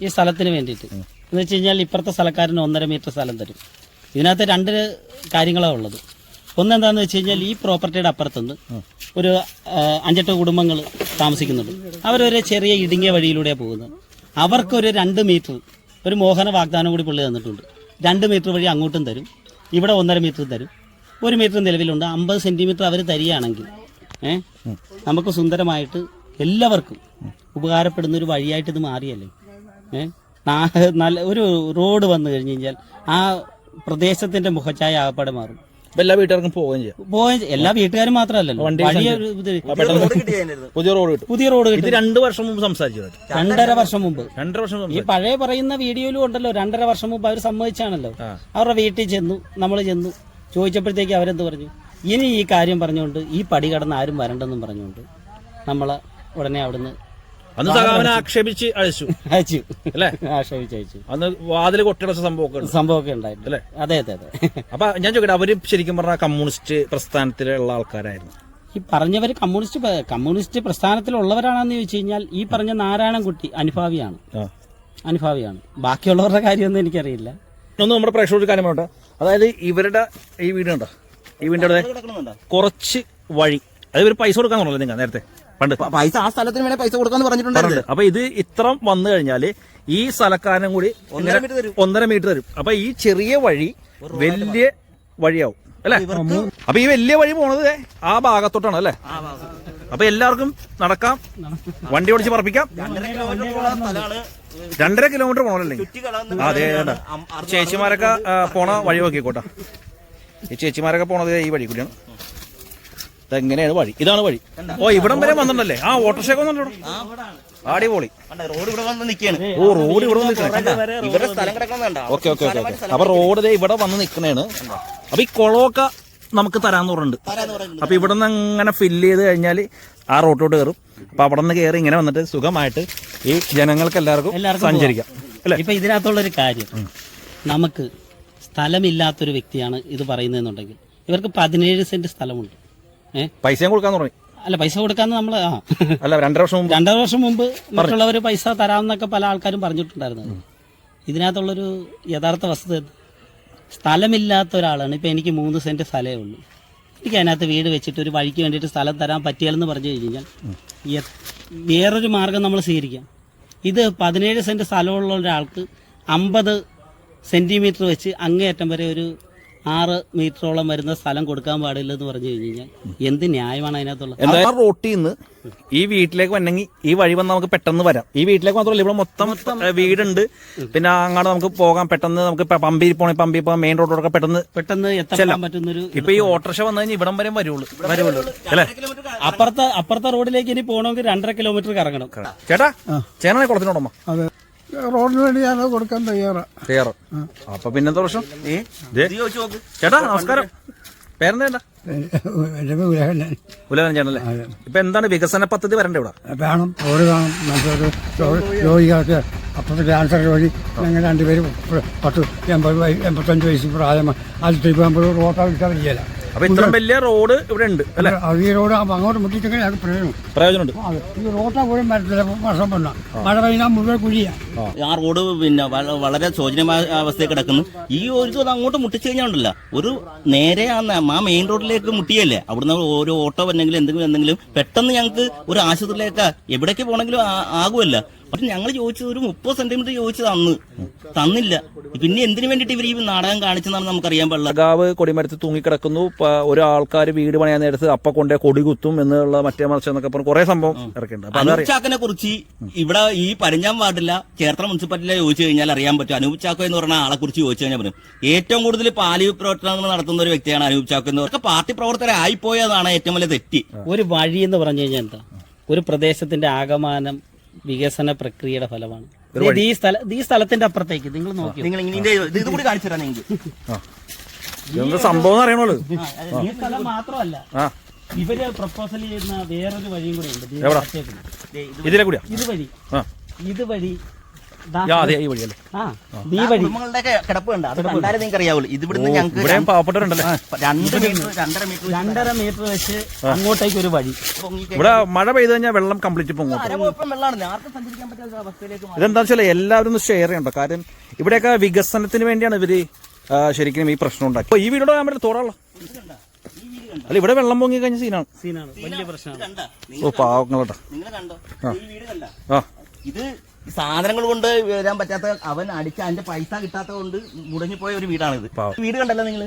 ഈ സ്ഥലത്തിന് വേണ്ടിയിട്ട്. എന്ന് വെച്ച് കഴിഞ്ഞാൽ ഇപ്പുറത്തെ സ്ഥലക്കാരന് ഒന്നര മീറ്റർ സ്ഥലം തരും. ഇതിനകത്ത് രണ്ട് കാര്യങ്ങളാണ് ഉള്ളത്. ഒന്നെന്താന്ന് വെച്ച് കഴിഞ്ഞാൽ ഈ പ്രോപ്പർട്ടിയുടെ അപ്പുറത്തുനിന്ന് ഒരു അഞ്ചെട്ട് കുടുംബങ്ങൾ താമസിക്കുന്നുണ്ട്. അവരൊരു ചെറിയ ഇടുങ്ങിയ വഴിയിലൂടെയാണ് പോകുന്നത്. അവർക്കൊരു രണ്ട് മീറ്റർ ഒരു മോഹന വാഗ്ദാനം കൂടി പുള്ളി തന്നിട്ടുണ്ട്. രണ്ട് മീറ്റർ വഴി അങ്ങോട്ടും തരും. ഇവിടെ ഒന്നര മീറ്റർ തരും. ഒരു മീറ്റർ നിലവിലുണ്ട്. അമ്പത് സെന്റിമീറ്റർ അവർ തരികയാണെങ്കിൽ ഏ? നമുക്ക് സുന്ദരമായിട്ട് എല്ലാവർക്കും ഉപകാരപ്പെടുന്ന ഒരു വഴിയായിട്ട് ഇത് മാറിയല്ലേ? ഏ? നല്ല ഒരു റോഡ് വന്നു കഴിഞ്ഞ് കഴിഞ്ഞാൽ ആ പ്രദേശത്തിന്റെ മുഖച്ചായ ആകപ്പാടെ മാറും.
എല്ലാ വീട്ടുകാർക്കും പോവുകയും ചെയ്യാം.
പോവുകയും എല്ലാ വീട്ടുകാരും മാത്രമല്ലല്ലോ. വലിയ ഒരു ഇത്
റോഡ് കിട്ടിയായിരുന്നു
പുതിയ റോഡ് കിട്ടും.
പുതിയ റോഡ്
ഇത്
കിട്ടും.
രണ്ടു വർഷം മുമ്പ് സംസാരിച്ചത്
രണ്ടര വർഷം മുമ്പ്.
രണ്ടര വർഷം
ഈ പഴയ പറയുന്ന വീഡിയോയിലും ഉണ്ടല്ലോ രണ്ടര വർഷം മുമ്പ് അവർ സമ്മതിച്ചാണല്ലോ. അവരുടെ വീട്ടിൽ ചെന്നു നമ്മൾ ചെന്നു. ചോദിച്ചപ്പോഴത്തേക്ക് അവരെന്ത് പറഞ്ഞു? ഇനി ഈ കാര്യം പറഞ്ഞുകൊണ്ട് ഈ പടി കടന്ന് ആരും വരണ്ടെന്നും പറഞ്ഞുകൊണ്ട് നമ്മളെ ഉടനെ അവിടുന്ന്
അന്ന് സഖാവിനെ ആക്ഷേപിച്ച് അയച്ചു.
അയച്ചു.
അല്ലേ?
ആക്ഷേപിച്ച് അയച്ചു.
അന്ന് വാതിൽ കൊട്ടിടച്ച സംഭവമൊക്കെ
സംഭവമൊക്കെ ഉണ്ടായിട്ടുണ്ട്.
അല്ലേ?
അതെ അതെ അതെ.
അപ്പൊ ഞാൻ ചോദിക്കട്ടെ അവർ ശരിക്കും പറഞ്ഞ കമ്മ്യൂണിസ്റ്റ് പ്രസ്ഥാനത്തിലുള്ള ആൾക്കാരായിരുന്നു.
ഈ പറഞ്ഞവർ കമ്മ്യൂണിസ്റ്റ് കമ്മ്യൂണിസ്റ്റ് പ്രസ്ഥാനത്തിലുള്ളവരാണെന്ന് ചോദിച്ചു കഴിഞ്ഞാൽ ഈ പറഞ്ഞ നാരായണൻകുട്ടി അനുഭാവിയാണ്.
ആ.
അനുഭാവിയാണ്. ബാക്കിയുള്ളവരുടെ കാര്യമൊന്നും എനിക്കറിയില്ല.
ഒന്ന് നമ്മുടെ പ്രേക്ഷകർ ഒരു കാര്യം പറയട്ടെ അതായത് ഇവരുടെ ഈ വീട് കണ്ടോ? ഈ വീടിന്റെ അവിടെ കുറച്ച് വഴി. അത് ഇവർ പൈസ കൊടുക്കാൻ പറഞ്ഞല്ലോ നിങ്ങൾ നേരത്തെ. പണ്ട്.
പൈസ ആ സ്ഥലത്തിന് വേണേ പൈസ കൊടുക്കാന്ന് പറഞ്ഞിട്ടുണ്ടായിരുന്നു.
അപ്പൊ ഇത് ഇത്ര വന്നു കഴിഞ്ഞാൽ ഈ സ്ഥലക്കാരനും കൂടി.
ഒന്നര മീറ്റർ തരും.
അപ്പൊ ഈ ചെറിയ വഴി വലിയ വഴിയാവും. അല്ലെ? അപ്പൊ ഈ വലിയ വഴി പോണത് ആ ഭാഗത്തോട്ടാണ് അല്ലെ? അപ്പൊ എല്ലാവർക്കും നടക്കാം. വണ്ടി ഓടിച്ച് പറപ്പിക്കാം.
രണ്ടര കിലോമീറ്റർ
പോണല്ലേ പോകണല്ലേ അതെ ചേച്ചിമാരൊക്കെ പോണ വഴി നോക്കിക്കോട്ടെ. ഈ ചേച്ചിമാരൊക്കെ പോണത് ഈ വഴി കൂടിയാണ്. ഇതെങ്ങനെയാണ് വഴി? ഇതാണ് വഴി. ഓ ഇവിടം വരെ വന്നിട്ടുണ്ടല്ലേ? ആ ഓട്ടോഷേക്ക് വന്നിട്ടുണ്ടോ? അടിപൊളി.
റോഡ് ഇവിടെ വന്ന് നിൽക്കുകയാണ്
ഓ റോഡ് ഇവിടെ വന്ന് നിൽക്കണേ
സ്ഥലം
ഓക്കെ ഓക്കെ ഓക്കെ അപ്പൊ റോഡ് ദേ ഇവിടെ വന്ന് നിൽക്കണേണ് അപ്പൊ ഈ കുളമൊക്കെ നമുക്ക് തരാന്ന് പറഞ്ഞിട്ടുണ്ട്. അപ്പൊ ഇവിടെ നിന്ന് അങ്ങനെ ഫില്ല് ചെയ്ത് കഴിഞ്ഞാൽ ആ റോട്ടിലോട്ട് കയറും. അപ്പൊ അവിടെ നിന്ന് കയറി ഇങ്ങനെ വന്നിട്ട് സുഖമായിട്ട് ഈ ജനങ്ങൾക്ക് എല്ലാവർക്കും
എല്ലാവർക്കും
സഞ്ചരിക്കാം അല്ലെ?
ഇപ്പൊ ഇതിനകത്തുള്ളൊരു കാര്യം. നമുക്ക് സ്ഥലമില്ലാത്തൊരു വ്യക്തിയാണ് ഇത് പറയുന്നതെന്നുണ്ടെങ്കിൽ. ഇവർക്ക് പതിനേഴ് സെന്റ് സ്ഥലമുണ്ട്. ഏഹ്
പൈസയും കൊടുക്കാന്ന് പറഞ്ഞു
അല്ല പൈസ കൊടുക്കാന്ന് നമ്മൾ ആ.
അല്ല രണ്ടര വർഷം മുമ്പ്
രണ്ടര വർഷം മുമ്പ് മറ്റുള്ളവർ പൈസ തരാമെന്നൊക്കെ പല ആൾക്കാരും പറഞ്ഞിട്ടുണ്ടായിരുന്നു ഇതിനകത്തുള്ളൊരു യഥാർത്ഥ വസ്തുത സ്ഥലമില്ലാത്ത ഒരാളാണ്. ഇപ്പൊ എനിക്ക് മൂന്ന് സെന്റ് സ്ഥലമേ ഉള്ളൂ. എനിക്ക് അതിനകത്ത് വീട് വെച്ചിട്ട് ഒരു വഴിക്ക് വേണ്ടിയിട്ട് സ്ഥലം തരാൻ പറ്റിയാലെന്ന് പറഞ്ഞു കഴിഞ്ഞാൽ വേറൊരു മാർഗം നമ്മൾ സ്വീകരിക്കാം. ഇത് പതിനേഴ് സെന്റ് സ്ഥലമുള്ള ഒരാൾക്ക് അമ്പത് സെന്റിമീറ്റർ വെച്ച് അങ്ങേയറ്റം വരെ ഒരു ആറ് മീറ്ററോളം വരുന്ന സ്ഥലം കൊടുക്കാൻ പാടില്ല എന്ന് പറഞ്ഞു കഴിഞ്ഞ് കഴിഞ്ഞാൽ എന്ത് ന്യായമാണ് അതിനകത്തുള്ളത്?
എന്തായാലും ആ റോട്ടിൽ നിന്ന് ഈ വീട്ടിലേക്ക് വന്നെങ്കിൽ ഈ വഴി വന്ന് നമുക്ക് പെട്ടെന്ന് വരാം. ഈ വീട്ടിലേക്ക് മാത്രമല്ല ഇവിടെ മൊത്തം വീടുണ്ട്. പിന്നെ അങ്ങോട്ട് നമുക്ക് പോകാം. പെട്ടെന്ന് നമുക്ക് പമ്പി പമ്പിൽ പോണേ പമ്പിൽ പോകാം. മെയിൻ റോഡിലൊക്കെ പെട്ടെന്ന്
പെട്ടെന്ന് എത്താൻ പറ്റുന്നൊരു
ഇപ്പൊ ഈ ഓട്ടോറിക്ഷ വന്നു കഴിഞ്ഞാൽ ഇവിടം വരെ വരുള്ളൂ. വരുള്ളൂ. അല്ലേ?
അപ്പുറത്തെ അപ്പുറത്തെ റോഡിലേക്ക് ഇനി പോകണമെങ്കിൽ രണ്ടര കിലോമീറ്റർ കറങ്ങണം.
ചേട്ടാ ചേട്ടനെ കുളത്തിനോടമ്മ?
അതെ. റോഡിന് വേണ്ടി ഞാൻ കൊടുക്കാൻ തയ്യാറാണ്
ക്ലിയർ അപ്പൊ പിന്നെന്താ പ്രശ്നം? ചേട്ടാ നമസ്കാരം.
ഉലകൻ
ഇപ്പൊ എന്താണ് വികസന പദ്ധതി വരണ്ടേ ഇവിടെ?
വേണം. റോഡ് കാണും മറ്റൊരു രോഗികൾക്ക് അപ്പുറത്തെ ക്യാൻസർ രോഗി ഞങ്ങൾ രണ്ടുപേരും പത്ത് എൺപത് എൺപത്തഞ്ച് വയസ്സ് പ്രായമാണ് അത് തിരുവനന്തപുരം റോട്ടാ വിളിക്കാൻ വയ്യല്ല
അപ്പൊ ഇത്രയും വലിയ റോഡ് ഇവിടെ ഉണ്ട് അല്ലെ
ഈ റോഡ് അങ്ങോട്ട് മുട്ടിച്ചെങ്കിൽ പ്രയോജനം.
പ്രയോജനമുണ്ട്.
ഈ റോട്ടാ പോലും വർഷം വന്ന. മഴ പെയ്താൽ മുഴുവൻ കുഴിയാ.
ആ. റോഡ് പിന്നെ വളരെ ശോചനമായ അവസ്ഥയിൽ കിടക്കുന്നു. ഈ ഒരു ഇത് അങ്ങോട്ട് മുട്ടിച്ചു കഴിഞ്ഞാൽ ഒരു നേരെ ആ മെയിൻ റോഡിലേക്ക് മുട്ടിയല്ലേ? അവിടുന്ന് ഓരോ ഓട്ടോ വന്നെങ്കിലും എന്തെങ്കിലും എന്തെങ്കിലും പെട്ടെന്ന് ഞങ്ങൾക്ക് ഒരു ആശുപത്രിയിലേക്ക് എവിടേക്ക് പോകണമെങ്കിലും ആകുമല്ല. പക്ഷെ ഞങ്ങൾ ചോദിച്ചത് ഒരു മുപ്പത് സെന്റിമീറ്റർ ചോദിച്ചു തന്ന്. തന്നില്ല. പിന്നെ എന്തിനു വേണ്ടിയിട്ട് ഇവർ ഈ നാടകം കാണിച്ചെന്നാണ് നമുക്കറിയാൻ പാടില്ല.
ഗാവ് കൊടിമരത്ത് തൂങ്ങിക്കിടക്കുന്നു. ഒരാൾക്കാർ വീട് പണിയാൻ നേരത്ത് അപ്പ കൊണ്ടേ കൊടി കുത്തും എന്നുള്ള മറ്റേ മറിച്ച് എന്നൊക്കെ പറഞ്ഞു കുറെ സംഭവം അതറിയാം
അനൂപ് ചാക്കനെ കുറിച്ച് ഇവിടെ ഈ പരഞ്ഞാൻ വാർഡില്ല ചേർത്തല മുനിസിപ്പാലിറ്റിയിലെ ചോദിച്ചു കഴിഞ്ഞാൽ അറിയാൻ പറ്റും. അനൂപ് ചാക്കോ എന്ന് പറഞ്ഞ ആളെ കുറിച്ച് ചോദിച്ചു കഴിഞ്ഞാൽ പറയും. ഏറ്റവും കൂടുതൽ പാലിവ് പ്രവർത്തനങ്ങൾ നടത്തുന്ന ഒരു വ്യക്തിയാണ് അനൂപ് ചാക്കോ എന്ന് പറഞ്ഞാൽ പാർട്ടി പ്രവർത്തകരായിപ്പോയതാണ് ഏറ്റവും വലിയ തെറ്റ്.
ഒരു വഴി എന്ന് പറഞ്ഞു കഴിഞ്ഞാൽ എന്താ? ഒരു പ്രദേശത്തിന്റെ ആകമാനം വികസന പ്രക്രിയയുടെ ഫലമാണ്. ഇത് ഈ സ്ഥല ഈ സ്ഥലത്തിന്റെ അപ്പുറത്തേക്ക് നിങ്ങൾ നോക്കി
നിങ്ങൾ ഇങ്ങനെ ഇത് കൂടി കാണിച്ചു തരാം നിങ്ങൾക്ക്.
എന്താ സംഭവം എന്ന് അറിയണല്ലോ
ഈ സ്ഥലം മാത്രമല്ല. ഇവർ പ്രപ്പോസൽ ചെയ്യുന്ന വേറൊരു വഴിയും കൂടെ ഉണ്ട്?
ഇതിലെ കൂടിയാ?
ഇത് വഴി ഇത് വഴി ദാ-
യാ, അതെ ഈ വഴിയല്ലേ.
ആ ഈ വഴി.
കിടപ്പ് ഉണ്ട് അത് കണ്ടാലും നിങ്ങൾക്ക് അറിയാവുള്ളൂ ഇത് ഇവിടുന്ന് ഞങ്ങൾക്ക്
ഇവിടെ പാവപ്പെട്ടവരുണ്ടല്ലേ
രണ്ട് മീറ്റർ രണ്ടര മീറ്റർ
രണ്ടര മീറ്റർ വെച്ച് അങ്ങോട്ടേക്ക് ഒരു വഴി.
ഇവിടെ മഴ പെയ്തു കഴിഞ്ഞാൽ വെള്ളം കംപ്ലീറ്റ് പൊങ്ങും.
അരമുപ്പം വെള്ളമാണ്. ആർക്കും സഞ്ചരിക്കാൻ പറ്റാത്ത അവസ്ഥയിലേക്ക് മാറി.
ഇതെന്താ വെച്ചാൽ എല്ലാവരും ഒന്ന് ഷെയർ ചെയ്യണ്ട കാര്യം ഇവിടെയൊക്കെ വികസനത്തിന് വേണ്ടിയാണ് ഇവർ ശരിക്കും ഈ പ്രശ്നം ഉണ്ടാക്കി ഈ വീടോടെ ഞാൻ പറ്റില്ല തോടാളോ അല്ല ഇവിടെ വെള്ളം പൊങ്ങി കഴിഞ്ഞ സീനാണ്
സീനാണ്. വലിയ പ്രശ്നമാണ്.
ഓ പാവങ്ങളോട്ടാ
നിങ്ങൾ കണ്ടോ? ഈ വീട് കണ്ട?
ആ.
ഇത് സാധനങ്ങൾ കൊണ്ട് വരാൻ പറ്റാത്ത അവൻ അടിച്ച അതിന്റെ പൈസ കിട്ടാത്ത കൊണ്ട് മുടങ്ങിപ്പോയ ഒരു വീടാണിത്. വീട് കണ്ടല്ലോ നിങ്ങൾ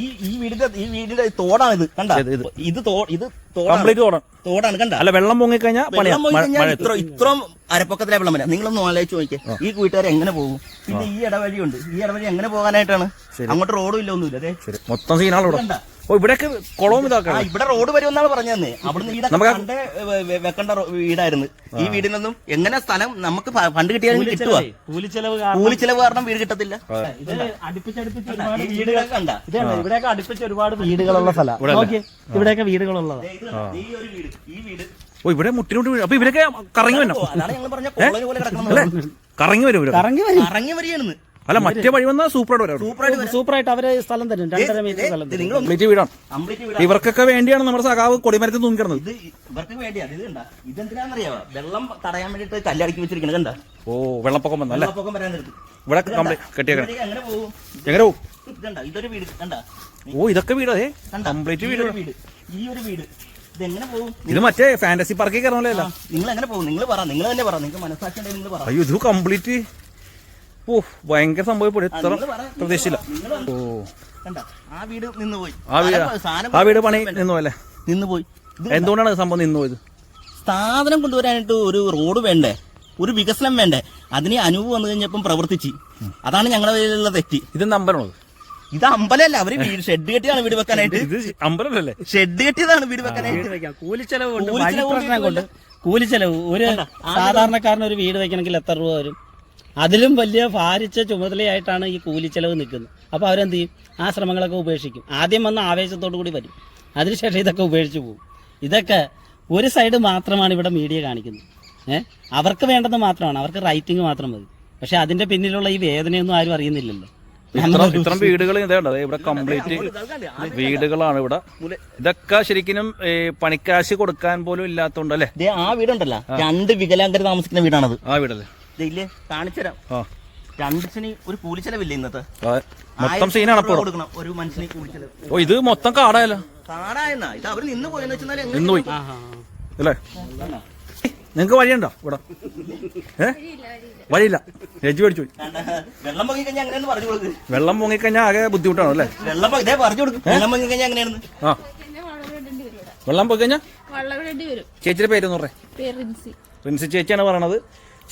ഈ ഈ വീടിന്റെ ഈ വീടിന്റെ തോടാണിത്. കണ്ട?
ഇത്, ഇത്.
ഇത് ഇത് തോടാണ്.
കംപ്ലീറ്റ് തോടാണ്.
തോടാണ് കണ്ട?
അല്ല വെള്ളം പൊങ്ങി കഴിഞ്ഞാൽ
വെള്ളം ഇത്ര ഇത്രയും അരപ്പൊക്കത്തിലെ വെള്ളം വരാം. നിങ്ങളൊന്ന് ആലോചിച്ച് നോക്കിയേ ഈ വീട്ടുകാർ എങ്ങനെ പോകും? പിന്നെ ഈ ഇടവഴിയുണ്ട്. ഈ ഇടവഴി എങ്ങനെ പോകാനായിട്ടാണ്? അങ്ങോട്ട് റോഡും ഇല്ല ഒന്നുമില്ല അതെ?
മൊത്തം സീനാണ്
കണ്ട.
ഓ ഇവിടെയൊക്കെ കുളവും ഇതാക്കണം
ഇവിടെ റോഡ് വരുമെന്നാണ് പറഞ്ഞത് അവിടുന്ന് വീടൊക്കെ
നമുക്ക്
പണ്ടേ വെ- വെ- വെക്കേണ്ട വീടായിരുന്നു. ഈ വീടിനൊന്നും എങ്ങനെ സ്ഥലം നമുക്ക് ഫണ്ട് കിട്ടിയാലും കിട്ടുക
കൂലിച്ചെലവ് കാരണം
കൂലി ചെലവ് കാരണം വീട് കിട്ടത്തില്ല.
ഇത് അടുപ്പിച്ചടുപ്പിച്ച് ഒരുപാട്
ഈ വീടുകളൊക്കെ കണ്ട.
ഇത് ഇവിടെയൊക്കെ അടുപ്പിച്ച് ഒരുപാട് വീടുകളുള്ള സ്ഥലം. ഇവിടെയൊക്കെ വീടുകളുള്ളതാ.
ഈ ഒരു വീട് ഈ വീട്.
ഓ ഇവിടെ മുട്ടിനോട്ട് അപ്പൊ ഇവരൊക്കെ കറങ്ങി വരണം?
പറഞ്ഞ
കറങ്ങി വരും
കറങ്ങി വരും.
കറങ്ങി വരികയാണെന്ന്.
അല്ല മറ്റേ വഴി വന്നാൽ സൂപ്പറായിട്ട് വരാം
സൂപ്പറായിട്ട് വരാം.
സൂപ്പറായിട്ട് അവർ സ്ഥലം തരും. രണ്ടര മീറ്റർ സ്ഥലം തരും.
കംപ്ലീറ്റ് വീടാണ്.
കംപ്ലീറ്റ് വീട്
ഇവർക്കൊക്കെ വേണ്ടിയാണ് നമ്മുടെ സഖാവ് കൊടിമരത്തിൽ തൂങ്ങിക്കിടന്നത്.
ഇത് ഇവർക്ക് വേണ്ടിയാണ്. ഇത് കണ്ട? ഇതെന്തിനാന്നറിയാവോ വെള്ളം തടയാൻ വേണ്ടിട്ട് കല്ലടക്കി വെച്ചിരിക്കണ കണ്ട?
ഓ വെള്ളപ്പൊക്കം വന്നല്ലേ
വെള്ളപ്പൊക്കം വരാൻ നിർത്തി
ഇവിടെ കംപ്ലീറ്റ് കെട്ടിയേക്കണം.
എങ്ങനെ പോകും?
എങ്ങനെ പോകും?
ഇതണ്ട ഇതൊരു വീട് കണ്ട?
ഓ ഇതൊക്കെ വീട്
അതെ
കംപ്ലീറ്റ് വീട്
വീട് ഈ ഒരു വീട്. ഇത് എങ്ങനെ പോകും?
ഇത് മറ്റേ ഫാന്റസി പാർക്കിൽ കയറണല്ലോ അല്ല
നിങ്ങൾ എങ്ങനെ പോകും? നിങ്ങൾ പറ. നിങ്ങൾ തന്നെ പറ. നിങ്ങൾക്ക് മനസ്സാക്ഷി ഉണ്ടെങ്കിൽ നിങ്ങൾ പറ.
അയ്യോ ഇത് കംപ്ലീറ്റ് ഓ ഭയങ്കര സംഭവം ഇപ്പോൾ
പ്രതീക്ഷയില്ല.
ഓ
ആ വീട് നിന്ന് പോയി
ആ വീട് പണി നിന്നു അല്ലേ
നിന്ന് പോയി
എന്തുകൊണ്ടാണ് സംഭവം നിന്നു പോയത്
സാധനം കൊണ്ടുവരാനായിട്ട് ഒരു റോഡ് വേണ്ടേ? ഒരു വികസനം വേണ്ടേ? അതിന് അനുഭവം വന്നു കഴിഞ്ഞപ്പം പ്രവർത്തിച്ച്. അതാണ് ഞങ്ങളുടെ തെറ്റ്.
ഇത് അമ്പലമാണത്
ഇത് അമ്പലമല്ല അവർ വീട് ഷെഡ് കെട്ടിയാണ് വീട് വെക്കാനായിട്ട്.
ഇത് അമ്പലമല്ലേ
ഷെഡ് കെട്ടിയതാണ് വീട് വെക്കാനായിട്ട്.
കൂലിച്ചെലവ്. കൊണ്ട്?
കൂലിച്ചെലവ്
ഒരു സാധാരണക്കാരന് ഒരു വീട് വെക്കണമെങ്കിൽ എത്ര രൂപ വരും? അതിലും വലിയ ഭാരിച്ച ചുമതലയായിട്ടാണ് ഈ കൂലിച്ചെലവ് നിൽക്കുന്നത്. അപ്പോൾ അവരെന്ത് ചെയ്യും? ആ ശ്രമങ്ങളൊക്കെ ഉപേക്ഷിക്കും. ആദ്യം വന്ന ആവേശത്തോടു കൂടി വരും. അതിനുശേഷം ഇതൊക്കെ ഉപേക്ഷിച്ച് പോകും. ഇതൊക്കെ ഒരു സൈഡ് മാത്രമാണ് ഇവിടെ മീഡിയ കാണിക്കുന്നത്. ഏഹ് അവർക്ക് വേണ്ടത് മാത്രമാണ്. അവർക്ക് റൈറ്റിംഗ് മാത്രം മതി. പക്ഷെ അതിന്റെ പിന്നിലുള്ള ഈ വേദനയൊന്നും ആരും അറിയുന്നില്ലല്ലോ.
ഇത്രം വീടുകൾ ഇതേണ്ട ഇവിടെ കംപ്ലീറ്റ് വീടുകളാണ് ഇവിടെ. ഇതൊക്കെ ശരിക്കും പണിക്കാശ് കൊടുക്കാൻ പോലും ഇല്ലാത്തോണ്ടല്ലേ?
ദേ ആ വീടുണ്ടല്ലോ. രണ്ട് വികലാംഗർ താമസിക്കുന്ന വീടാണത്.
ആ വീടല്ലേ?
രണ്ടിന് ഒരു കൂലിച്ചെലവില്ല ഇന്നത്തെ?
അതെ. മൊത്തം സീനാണ് അപ്പോൾ
കൊടുക്കണം ഒരു മനുഷ്യന് കൂലിച്ചെലവ്.
ഓ ഇത് മൊത്തം കാടായല്ലോ.
കാടായെന്നാ? ഇത് അവർ നിന്ന് പോയെന്ന് വെച്ചാൽ
നിന്നുപോയി അല്ലേ നിങ്ങക്ക് വഴിയുണ്ടോ ഇവിടെ? ഏ? വഴിയില്ല. രജി മേടിച്ചു പോയി.
വെള്ളം പൊങ്ങി കഴിഞ്ഞാൽ അങ്ങനെയാന്ന് പറഞ്ഞു കൊടുക്ക്.
വെള്ളം പൊങ്ങിക്കഴിഞ്ഞാൽ ആകെ ബുദ്ധിമുട്ടാണ് അല്ലേ?
വെള്ളം ഇതേ പറഞ്ഞു കൊടുക്കും. വെള്ളം പൊങ്ങി കഴിഞ്ഞാൽ അങ്ങനെയാണെന്ന്
ആ. വെള്ളം പൊങ്ങിക്കഴിഞ്ഞാൽ
വള്ളവിടേണ്ടി വരും.
ചേച്ചിയുടെ പേര് എന്ന്
പേര് റിൻസി.
പ്രിൻസി ചേച്ചിയാണ് പറയണത്.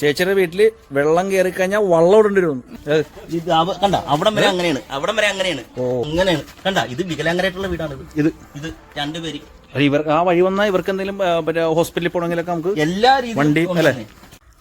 ചേച്ചിയുടെ വീട്ടിൽ വെള്ളം കയറി കഴിഞ്ഞാൽ വള്ളം ഇടേണ്ടി വരും. ഏ,
ഇത് അവ- കണ്ട? അവിടം വരെ അങ്ങനെയാണ്. അവിടം വരെ അങ്ങനെയാണ്. അങ്ങനെയാണ്. കണ്ട? ഇത് വികലാംഗരായിട്ടുള്ള വീടാണ് ഇത്.
ഇത്
ഇത് രണ്ടുപേര്
ഇവർ ആ വഴി വന്നാൽ ഇവർക്ക് എന്തെങ്കിലും ആ, മറ്റേ ഹോസ്പിറ്റലിൽ പോകണമെങ്കിലൊക്കെ നമുക്ക്
എല്ലാ രീതിയിലും
വണ്ടി, അല്ലെ?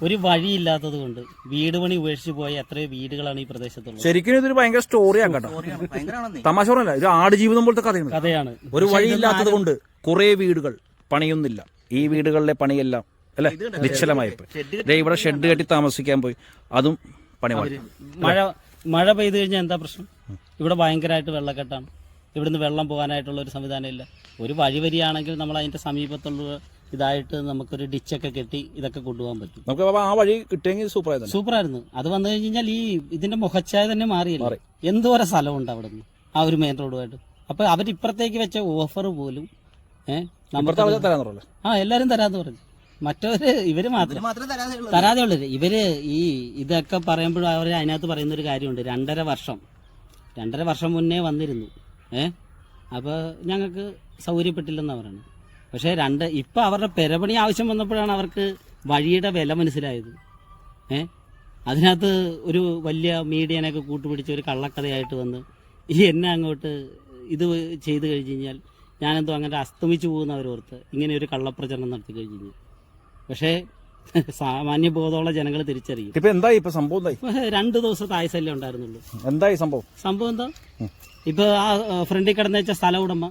ഒരു വഴിയില്ലാത്തത് കൊണ്ട് വീട് പണി ഉപേക്ഷിച്ച് പോയ എത്രയോ വീടുകളാണ് ഈ പ്രദേശത്തുള്ളത്.
ശരിക്കും ഇതൊരു ഭയങ്കര സ്റ്റോറി ആക്കട്ടോ
ഭയങ്കരമാണെന്നേ.
തമാശ പറഞ്ഞല്ല ഒരു ആടുജീവിതം പോലത്തെ കഥയാണ്.
കഥയാണ്.
ഒരു വഴിയില്ലാത്തത് കൊണ്ട് കുറെ വീടുകൾ പണിയൊന്നില്ല. ഈ വീടുകളിലെ പണിയെല്ലാം അല്ലെ? നിശ്ചലമായി പോയി. ദേ ഇവിടെ ഷെഡ് കെട്ടി താമസിക്കാൻ പോയി. അതും പണി മാറി
മഴ മഴ പെയ്തു കഴിഞ്ഞാൽ എന്താ പ്രശ്നം? ഇവിടെ ഭയങ്കരമായിട്ട് വെള്ളക്കെട്ടാണ്. ഇവിടുന്ന് വെള്ളം പോകാനായിട്ടുള്ള ഒരു സംവിധാനം ഇല്ല. ഒരു വഴി വരികയാണെങ്കിൽ നമ്മൾ അതിന്റെ സമീപത്തുള്ള ഇതായിട്ട് നമുക്കൊരു ഡിച്ചൊക്കെ കെട്ടി ഇതൊക്കെ കൊണ്ടുപോകാൻ പറ്റും.
നമുക്ക് ആ വഴി കിട്ടിയെങ്കിൽ സൂപ്പർ ആയിരുന്നു
സൂപ്പറായിരുന്നു. അത് വന്നു കഴിഞ്ഞാൽ ഈ ഇതിന്റെ മുഖച്ചായ തന്നെ മാറിയില്ല? എന്തോരം സ്ഥലമുണ്ട് അവിടെ നിന്ന് ആ ഒരു മെയിൻ റോഡുമായിട്ട്. അപ്പൊ അവരിപ്പുറത്തേക്ക് വെച്ച ഓഫർ പോലും ഏഹ് ആ എല്ലാരും തരാന്ന് പറഞ്ഞു. മറ്റവര് ഇവർ മാത്രം.
മാത്രമേ തരാതെ ഉള്ളൂ
തരാതെ ഉള്ളത്. ഇവർ ഈ ഇതൊക്കെ പറയുമ്പോഴും അവർ അതിനകത്ത് പറയുന്ന ഒരു കാര്യമുണ്ട്. രണ്ടര വർഷം. രണ്ടര വർഷം മുന്നേ വന്നിരുന്നു. ഏ? അപ്പോൾ ഞങ്ങൾക്ക് സൗകര്യപ്പെട്ടില്ലെന്ന് പറയുന്നത് പക്ഷേ രണ്ട് ഇപ്പം അവരുടെ പെരപണി ആവശ്യം വന്നപ്പോഴാണ് അവർക്ക് വഴിയുടെ വില മനസ്സിലായത്. ഏ? അതിനകത്ത് ഒരു വലിയ മീഡിയനൊക്കെ കൂട്ടുപിടിച്ച് ഒരു കള്ളക്കഥയായിട്ട് വന്ന് ഈ എന്നെ അങ്ങോട്ട് ഇത് ചെയ്ത് കഴിഞ്ഞ് കഴിഞ്ഞാൽ ഞാനെന്തോ അങ്ങനെ അസ്തമിച്ചു പോകുന്നവരോർത്ത് ഇങ്ങനെ ഒരു കള്ളപ്രചരണം നടത്തി കഴിഞ്ഞ് കഴിഞ്ഞാൽ. പക്ഷേ സാമാന്യ ബോധമുള്ള ജനങ്ങൾ തിരിച്ചറിയും.
ഇപ്പൊ എന്തായി? ഇപ്പൊ സംഭവം എന്തായി?
രണ്ട് ദിവസത്തെ ആയുസല്ലേ ഉണ്ടായിരുന്നുള്ളൂ.
എന്തായി സംഭവം?
സംഭവം എന്താ? ഇപ്പൊ ആ ഫ്രണ്ടിൽ കിടന്ന വെച്ച സ്ഥല ഉടമ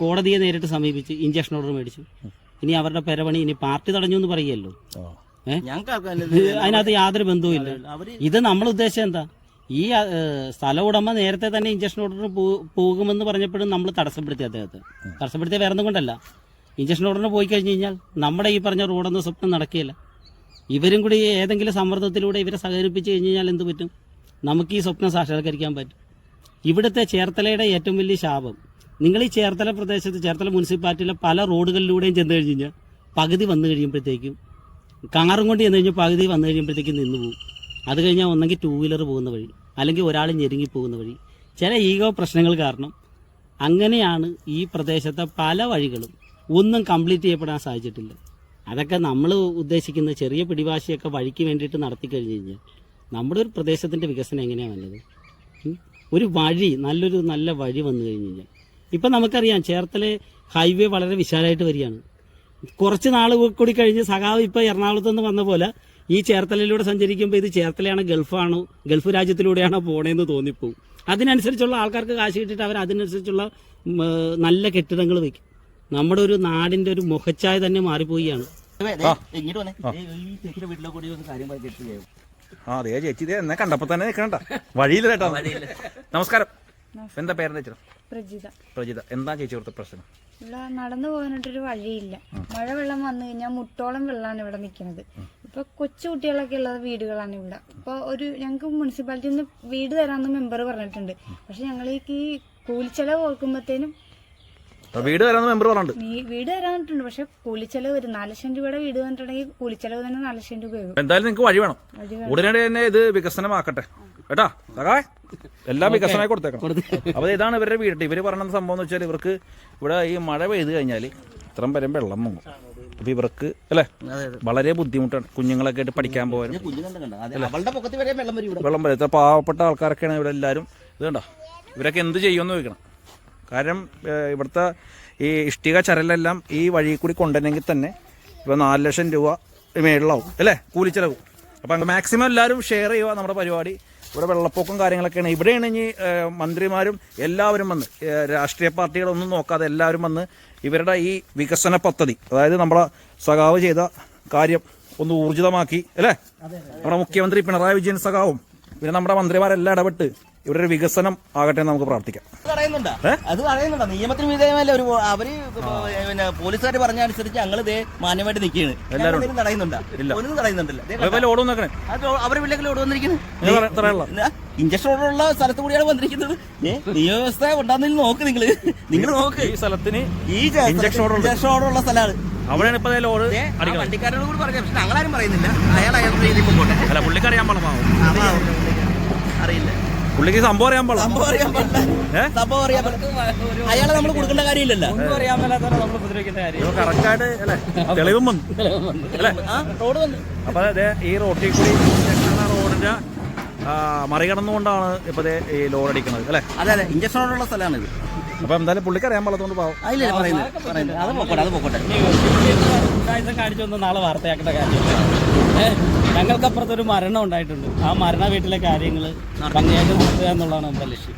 കോടതിയെ നേരിട്ട് സമീപിച്ച് ഇഞ്ചക്ഷൻ ഓർഡർ മേടിച്ചു. ഇനി അവരുടെ പെരപണി ഇനി പാർട്ടി തടഞ്ഞു എന്ന് ഇത് അതിനകത്ത് യാതൊരു ബന്ധവുമില്ല ഇത് നമ്മൾ ഉദ്ദേശം എന്താ? ഈ സ്ഥല ഉടമ നേരത്തെ തന്നെ ഇഞ്ചക്ഷൻ ഓർഡർ പോകുമെന്ന് പറഞ്ഞപ്പോഴും നമ്മൾ തടസ്സപ്പെടുത്തി അദ്ദേഹത്തെ. തടസ്സപ്പെടുത്തിയ വേറെ കൊണ്ടല്ല. ഇഞ്ചക്ഷൻ ഉടനെ പോയി കഴിഞ്ഞ് കഴിഞ്ഞാൽ നമ്മുടെ ഈ പറഞ്ഞ റോഡൊന്നും സ്വപ്നം നടക്കുകയില്ല. ഇവരും കൂടി ഏതെങ്കിലും സമ്മർദ്ദത്തിലൂടെ ഇവരെ സഹകരിപ്പിച്ച് കഴിഞ്ഞ് കഴിഞ്ഞാൽ എന്ത് പറ്റും? നമുക്ക് ഈ സ്വപ്നം സാക്ഷാത്കരിക്കാൻ പറ്റും. ഇവിടുത്തെ ചേർത്തലയുടെ ഏറ്റവും വലിയ ശാപം നിങ്ങൾ ഈ ചേർത്തല പ്രദേശത്ത് ചേർത്തല മുനിസിപ്പാലിറ്റിയിലെ പല റോഡുകളിലൂടെയും ചെന്ന് കഴിഞ്ഞ് കഴിഞ്ഞാൽ പകുതി വന്നു കഴിയുമ്പോഴത്തേക്കും കാറും കൊണ്ട് ചെന്ന് കഴിഞ്ഞാൽ പകുതി വന്നു കഴിയുമ്പോഴത്തേക്കും നിന്ന് പോകും. അത് കഴിഞ്ഞാൽ ഒന്നെങ്കിൽ ടൂ വീലർ പോകുന്ന വഴി അല്ലെങ്കിൽ ഒരാൾ ഞെരുങ്ങി പോകുന്ന വഴി. ചില ഈഗോ പ്രശ്നങ്ങൾ കാരണം അങ്ങനെയാണ് ഈ പ്രദേശത്തെ പല വഴികളും ഒന്നും കംപ്ലീറ്റ് ചെയ്യപ്പെടാൻ സാധിച്ചിട്ടില്ല. അതൊക്കെ നമ്മൾ ഉദ്ദേശിക്കുന്ന ചെറിയ പിടിവാശിയൊക്കെ വഴിക്ക് വേണ്ടിയിട്ട് നടത്തി കഴിഞ്ഞു കഴിഞ്ഞാൽ നമ്മുടെ ഒരു പ്രദേശത്തിന്റെ വികസനം എങ്ങനെയാണ് വന്നത് ഒരു വഴി നല്ലൊരു നല്ല വഴി വന്നു കഴിഞ്ഞു കഴിഞ്ഞാൽ. ഇപ്പം നമുക്കറിയാം ചേർത്തല ഹൈവേ വളരെ വിശാലമായിട്ട് വരികയാണ്. കുറച്ച് നാൾ കൂടി കഴിഞ്ഞ് സഖാവ് ഇപ്പോൾ എറണാകുളത്ത് നിന്ന് വന്ന പോലെ ഈ ചേർത്തലയിലൂടെ സഞ്ചരിക്കുമ്പോൾ ഇത് ചേർത്തലയാണോ ഗൾഫാണോ ഗൾഫ് രാജ്യത്തിലൂടെയാണോ പോണേന്ന് തോന്നിപ്പോവും. അതിനനുസരിച്ചുള്ള ആൾക്കാർക്ക് കാശ് കിട്ടിയിട്ട് അവർ അതിനനുസരിച്ചുള്ള നല്ല കെട്ടിടങ്ങൾ വയ്ക്കും. നമ്മുടെ ഒരു നാടിന്റെ ഒരു മുഖച്ചായ തന്നെ
മാറിപ്പോയാണ്
ആ. അതെ ചേച്ചി ഇതേ എന്നെ കണ്ടപ്പോ തന്നെ നിൽക്കണ്ട വഴിയില്ല കേട്ടോ. നമസ്കാരം. എന്താ പേര് ചേച്ചി?
പ്രജിത.
പ്രജിത. എന്താ ചേച്ചി ഇവിടുത്തെ പ്രശ്നം?
ഇവിടെ നടന്നു പോകാനായിട്ടൊരു വഴിയില്ല. മഴ വെള്ളം വന്നു കഴിഞ്ഞാൽ മുട്ടോളം വെള്ളമാണ് ഇവിടെ നിൽക്കുന്നത്. ഇപ്പൊ കൊച്ചു കുട്ടികളൊക്കെ ഉള്ള വീടുകളാണ് ഇവിടെ. ഇപ്പൊ ഒരു ഞങ്ങൾക്ക് മുനിസിപ്പാലിറ്റിയിൽ നിന്ന് വീട് തരാമെന്ന് മെമ്പർ പറഞ്ഞിട്ടുണ്ട്. പക്ഷെ ഞങ്ങളേക്ക് ഈ കൂലിച്ചെലവ് ഓർക്കുമ്പോഴത്തേനും
അപ്പൊ വീട് വരാന്ന് മെമ്പർ പറഞ്ഞിട്ടുണ്ട്.
നീ വീട് വരാനിട്ടുണ്ട് പക്ഷെ കൂലിച്ചെലവ് വരും. നാല് ലക്ഷം രൂപയുടെ വീട് വന്നിട്ടുണ്ടെങ്കിൽ കൂലിച്ചെലവ് തന്നെ നാല് ലക്ഷം രൂപ വരും
എന്തായാലും നിങ്ങൾക്ക് വഴി വേണം.
വഴി
ഉടനടി തന്നെ ഇത് വികസനമാക്കട്ടെ. കേട്ടാ? എല്ലാം വികസനമായി കൊടുത്തേക്കണം. അപ്പൊ ഇതാണ് ഇവരുടെ വീട്. ഇവർ പറയുന്ന സംഭവം എന്ന് വെച്ചാൽ ഇവർക്ക് ഇവിടെ ഈ മഴ പെയ്ത് കഴിഞ്ഞാൽ ഇത്രയും വരെ വെള്ളം മുങ്ങും. അപ്പൊ ഇവർക്ക് അല്ലേ? വളരെ ബുദ്ധിമുട്ടാണ്. കുഞ്ഞുങ്ങളൊക്കെ ആയിട്ട് പഠിക്കാൻ പോകാനും.
കുഞ്ഞുങ്ങളുടെ കണ്ടോ അതെ അവളുടെ പൊക്കത്തിൽ വരെ വെള്ളം വരും ഇവിടെ.
വെള്ളം വരെ. ഇത്ര പാവപ്പെട്ട ആൾക്കാരൊക്കെയാണ് ഇവിടെ എല്ലാവരും. ഇത് കണ്ടോ? ഇവരൊക്കെ എന്ത് ചെയ്യുമെന്ന് ചോദിക്കണം. കാരണം ഇവിടുത്തെ ഈ ഇഷ്ടിക ചരലെല്ലാം ഈ വഴി കൂടി കൊണ്ടുവരണമെങ്കിൽ തന്നെ ഇപ്പോൾ നാല് ലക്ഷം രൂപ മേളിലാവും അല്ലേ? കൂലി കൂലിച്ചെലവ് അപ്പം മാക്സിമം എല്ലാവരും ഷെയർ ചെയ്യുക നമ്മുടെ പരിപാടി. ഇവിടെ വെള്ളപ്പൊക്കം കാര്യങ്ങളൊക്കെയാണ്. ഇവിടെയാണ് ഇനി മന്ത്രിമാരും എല്ലാവരും വന്ന് രാഷ്ട്രീയ പാർട്ടികളൊന്നും നോക്കാതെ എല്ലാവരും വന്ന് ഇവരുടെ ഈ വികസന പദ്ധതി അതായത് നമ്മളെ സഖാവ് ചെയ്ത കാര്യം ഒന്ന് ഊർജിതമാക്കി അല്ലേ? നമ്മുടെ മുഖ്യമന്ത്രി പിണറായി വിജയൻ സഖാവും പിന്നെ നമ്മുടെ മന്ത്രിമാരെല്ലാം ഇടപെട്ട് ഇവരുടെ വികസനം ആകട്ടെ നമുക്ക് പ്രാർത്ഥിക്കാം.
അത് പറയുന്നുണ്ട്. അത് പറയുന്നുണ്ടോ. നിയമത്തിന് വിധേയമല്ല ഒരു അവർ പിന്നെ പോലീസുകാർ പറഞ്ഞ അനുസരിച്ച് ഞങ്ങൾ ഇതേ മാന്യമായിട്ട് നിൽക്കുകയാണ്.
എല്ലാവരും
എന്തെങ്കിലും ഒന്നും തടയുന്നുണ്ടല്ല.
ഓടും നോക്കണേ?
അവരെ വീട്ടിലേക്ക് ഓടി
വന്നിരിക്കുന്നത്
ഇഞ്ചക്ഷൻ ഉള്ള സ്ഥലത്ത് കൂടിയാണ് വന്നിരിക്കുന്നത്. നിയമവ്യവസ്ഥ ഉണ്ടാകുന്നതിൽ നോക്ക് നിങ്ങൾ നിങ്ങൾ നോക്ക്.
ഈ സ്ഥലത്തിന്
ഈ. ഇഞ്ചക്ഷൻ ഓർഡർ ഉള്ള സ്ഥലമാണ്.
അവിടെയാണ് ഇപ്പൊ ലോഡ്
വണ്ടിക്കാരനോട് കൂടി പറയാം. പക്ഷെ ഞങ്ങളാരും പറയുന്നില്ല. അയാൾ അയാളുടെ രീതിയിൽ പോകട്ടെ.
അല്ല പുള്ളിക്ക് അറിയാൻ പാടില്ല പാവം.
അറിയില്ല.
പുള്ളിക്ക് സംഭവം അറിയാൻ പാടില്ല
സംഭവം അറിയാൻ പാടില്ല? സംഭവം അറിയാൻ പാടില്ല അയാളെ നമ്മൾ കൊടുക്കേണ്ട കാര്യമില്ലല്ലോ
അറിയാൻ മേലാത്തവരെ നമ്മൾ ഉപദ്രവിക്കേണ്ട കാര്യം
കറക്റ്റ് അല്ലേ തെളിവും വന്നു അല്ലേ
റോഡ് വന്നു
അപ്പൊ അതെ ഈ റോട്ടിൽ കൂടി റോഡിന്റെ മറികടന്നുകൊണ്ടാണ് ഇപ്പൊ ദേ ഈ ലോഡ് അടിക്കുന്നത് അല്ലേ
അതെ അതെ ഇഞ്ചക്ഷൻ റോഡുള്ള സ്ഥലമാണ് ഇത്
അപ്പൊ എന്തായാലും പുള്ളിക്ക് അറിയാൻ പാടത്തോണ്ട് പാവം
അതിലേ പറയുന്നത് പറയുന്നത് അത് പോക്കോട്ടെ അത് പോക്കോട്ടെ
കാഴ്ച കാണിച്ചൊന്നും നാളെ വാർത്തയാക്കേണ്ട ഏഹ് ഞങ്ങൾക്കപ്പുറത്തൊരു മരണം ഉണ്ടായിട്ടുണ്ട്. ആ മരണ വീട്ടിലെ കാര്യങ്ങൾ ഭംഗിയായിട്ട് നടത്തുക എന്നുള്ളതാണ് നമ്മുടെ ലക്ഷ്യം.